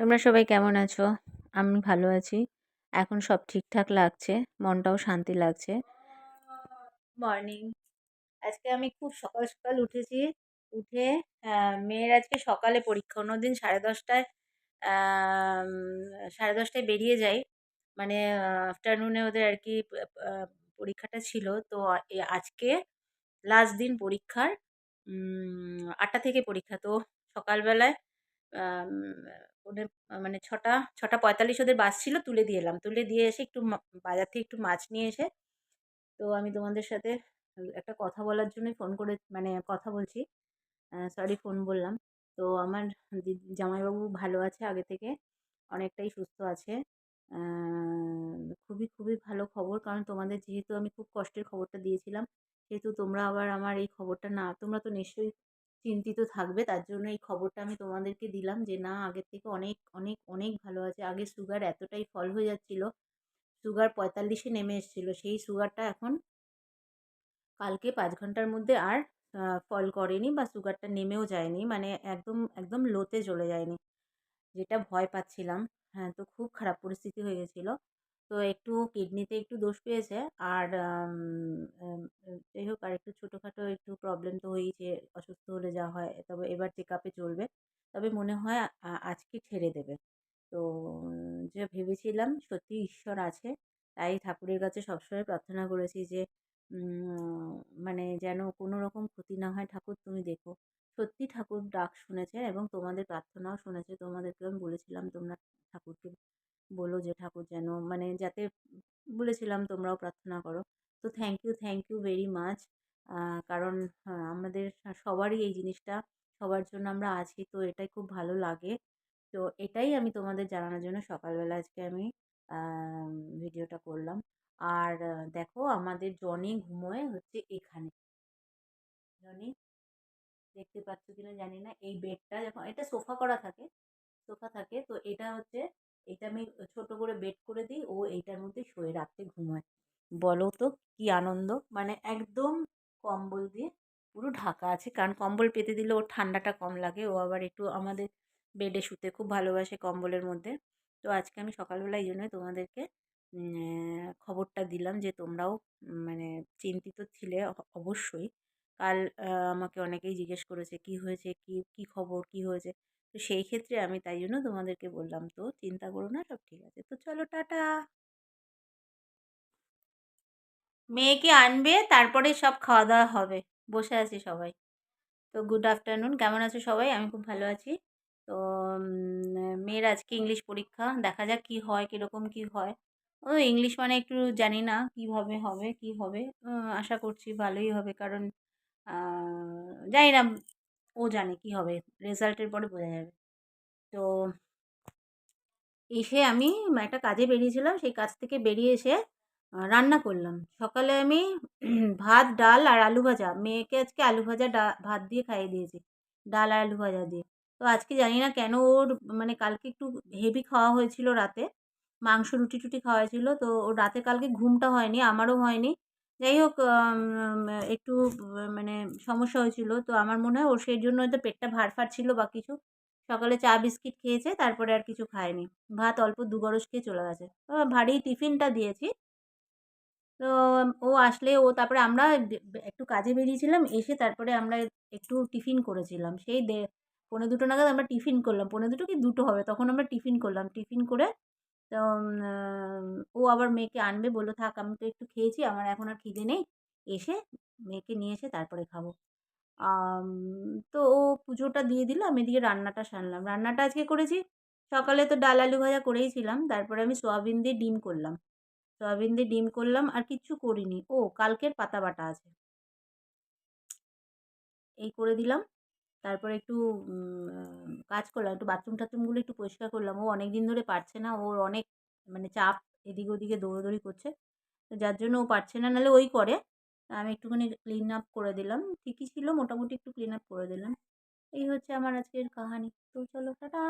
তোমরা সবাই কেমন আছো? আমি ভালো আছি। এখন সব ঠিকঠাক লাগছে, মনটাও শান্তি লাগছে। মর্নিং। আজকে আমি খুব সকাল সকাল উঠেছি, উঠে মেয়ের আজকে সকালে পরীক্ষা। অন্যদিন সাড়ে দশটায় সাড়ে দশটায় বেরিয়ে যাই। মানে আফটারনুনে ওদের আর কি পরীক্ষাটা ছিল। তো আজকে লাস্ট দিন পরীক্ষার আটটা থেকে পরীক্ষা। তো সকালবেলায় ওদের মানে ছটা ছটা পঁয়তাল্লিশ ওদের বাস ছিল, তুলে দিয়ে এলাম। তুলে দিয়ে এসে একটু বাজার থেকে একটু মাছ নিয়ে এসে, তো আমি তোমাদের সাথে একটা কথা বলার জন্যই ফোন করে মানে কথা বলছি। সরি, ফোন বললাম। তো আমার জামাইবাবু ভালো আছে আগে থেকে, অনেকটাই সুস্থ আছে। খুবই খুবই ভালো খবর, কারণ তোমাদের যেহেতু আমি খুব কষ্টের খবরটা দিয়েছিলাম, সেহেতু তোমরা আবার আমার এই খবরটা না, তোমরা তো নিশ্চয়ই চিন্তিত থাকবে। তার জন্য এই খবরটা আমি তোমাদেরকে দিলাম যে, না, আগের থেকে অনেক অনেক অনেক ভালো আছে। আগে সুগার এতটাই ফল হয়ে যাচ্ছিল সুগার পঁয়তাল্লিশে নেমে এসেছিল। সেই সুগারটা এখন কালকে পাঁচ ঘণ্টার মধ্যে আর ফল করেনি বা সুগারটা নেমেও যায়নি। মানে একদম একদম লোতে চলে যায়নি। যেটা ভয় পাচ্ছিলাম। হ্যাঁ তো খুব খারাপ পরিস্থিতি হয়ে গেছিল। তো একটু কিডনিতে একটু দোষ পেয়েছে। আর যাই হোক আর একটু ছোটোখাটো একটু প্রবলেম তো হয়েইছে অসুস্থ হলে যা হয়, তবে এবার চেক আপে চলবে। তবে মনে হয় আজকে ছেড়ে দেবে। তো যে ভেবেছিলাম সত্যি ঈশ্বর আছে, তাই ঠাকুরের কাছে সবসময় প্রার্থনা করেছি যে মানে যেন কোনো রকম ক্ষতি না হয়। ঠাকুর, তুমি দেখো, সত্যি ঠাকুর ডাক শুনেছে এবং তোমাদের প্রার্থনাও শুনেছে। তোমাদেরকে আমি বলেছিলাম, তোমরা ঠাকুরকে বলো যে, ঠাকুর যেন মানে যাতে বলেছিলাম তোমরাও প্রার্থনা করো। তো thank you thank you very much কারণ আমাদের সবারই এই জিনিসটা, সবার জন্য আমরা আছি, তো এটাই খুব ভালো লাগে। তো এটাই আমি তোমাদের জানানোর জন্য সকালবেলা আজকে আমি ভিডিওটা করলাম। আর দেখো আমাদের জনি ঘুমোয় হচ্ছে এখানে। জনি, দেখতে পাচ্ছ কিনা জানি না। এই বেডটা যখন, এটা সোফা করা থাকে, সোফা থাকে, তো এটা হচ্ছে এটা আমি ছোট করে বেড করে দিই, ও এইটার মধ্যে শুয়ে রাত্রে ঘুমায়। বলো তো কী আনন্দ? মানে একদম কম্বল দিয়ে পুরো ঢাকা আছে, কারণ কম্বল পেতে দিলে ওর ঠান্ডাটা কম লাগে। ও আবার একটু আমাদের বেডে শুতে খুব ভালোবাসে কম্বলের মধ্যে। তো আজকে আমি সকালবেলা এই জন্যই তোমাদেরকে খবরটা দিলাম যে তোমরাও মানে চিন্তিত ছিলে অবশ্যই। কাল আমাকে অনেকেই জিজ্ঞেস করেছে, কি হয়েছে? কি কি খবর? কি হয়েছে? তো সেই ক্ষেত্রে আমি তাই জন্য তোমাদেরকে বললাম, তো চিন্তা করো না, সব ঠিক আছে। তো চলো, টাটা! মেয়েকে আনবে, তারপরে সব খাওয়া দাওয়া হবে। বসে আছি সবাই। তো গুড আফটারনুন কেমন আছো সবাই? আমি খুব ভালো আছি। তো মেয়ের আজকে ইংলিশ পরীক্ষা, দেখা যাক কী হয়, কীরকম কী হয়। ও ইংলিশ মানে একটু জানি না, কীভাবে হবে, কী হবে? আশা করছি ভালোই হবে, কারণ জানি না, ও জানে কী হবে রেজাল্টের পরে বোঝা যাবে। তো এসে আমি একটা কাজে বেরিয়েছিলাম, সেই কাজ থেকে বেরিয়ে এসে রান্না করলাম। সকালে আমি ভাত, ডাল আর আলু ভাজা, মেয়েকে আজকে আলু ভাজা ভাত দিয়ে খাইয়ে দিয়েছি, ডাল আর আলু ভাজা দিয়ে। তো আজকে জানি না কেন ওর মানে কালকে একটু হেভি খাওয়া হয়েছিল রাতে, মাংস রুটি টুটি খাওয়া হয়েছিল, তো ওর রাতে কালকে ঘুমটা হয়নি, আমারও হয়নি। যাই হোক একটু মানে সমস্যা হয়েছিল। তো আমার মনে হয় ওর সেই জন্য হয়তো পেটটা ভার ফার ছিল বা কিছু। সকালে চা, বিস্কিট খেয়েছে, তারপরে আর কিছু খায়নি। ভাত অল্প দু গরস খেয়ে চলে গেছে। ভারী টিফিনটা দিয়েছি। তো ও আসলে ও, তারপরে আমরা একটু কাজে বেরিয়েছিলাম, এসে তারপরে আমরা একটু টিফিন করেছিলাম। সেই দে, পৌনে দুটো নাগাদ আমরা টিফিন করলাম। পৌনে দুটো কি দুটো হবে? তখন আমরা টিফিন করলাম। টিফিন করে, তো ও আবার মেয়েকে আনবে বলল, থাক, আমি তো একটু খেয়েছি, আমার এখন আর খিদে নেই। এসে মেয়েকে নিয়ে এসে তারপরে খাব। তো ও পুজোটা দিয়ে দিল, আমি এদিকে রান্নাটা সারলাম। রান্নাটা আজকে করেছি, সকালে তো ডাল আলু ভাজা করেইছিলাম তারপরে আমি সোয়াবিন দিয়ে ডিম করলাম। সোয়াবিন দিয়ে ডিম করলাম, আর কিচ্ছু করিনি। ও, কালকের পাতা বাটা আছে। এই করে দিলাম। তারপরে একটু কাজ করলাম একটু বাথরুম টাথরুমগুলো একটু পরিষ্কার করলাম। ও অনেক দিন ধরে পারছে না, ওর অনেক মানে চাপ এদিকে ওদিকে দৌড়োদৌড়ি করছে। তো যার জন্য ও পারছে না, নাহলে ওই করে। আমি একটুখানি ক্লিন আপ করে দিলাম। ঠিকই ছিল, মোটামুটি একটু ক্লিন আপ করে দিলাম। এই হচ্ছে আমার আজকের কাহানি। তো চলো, টাটা।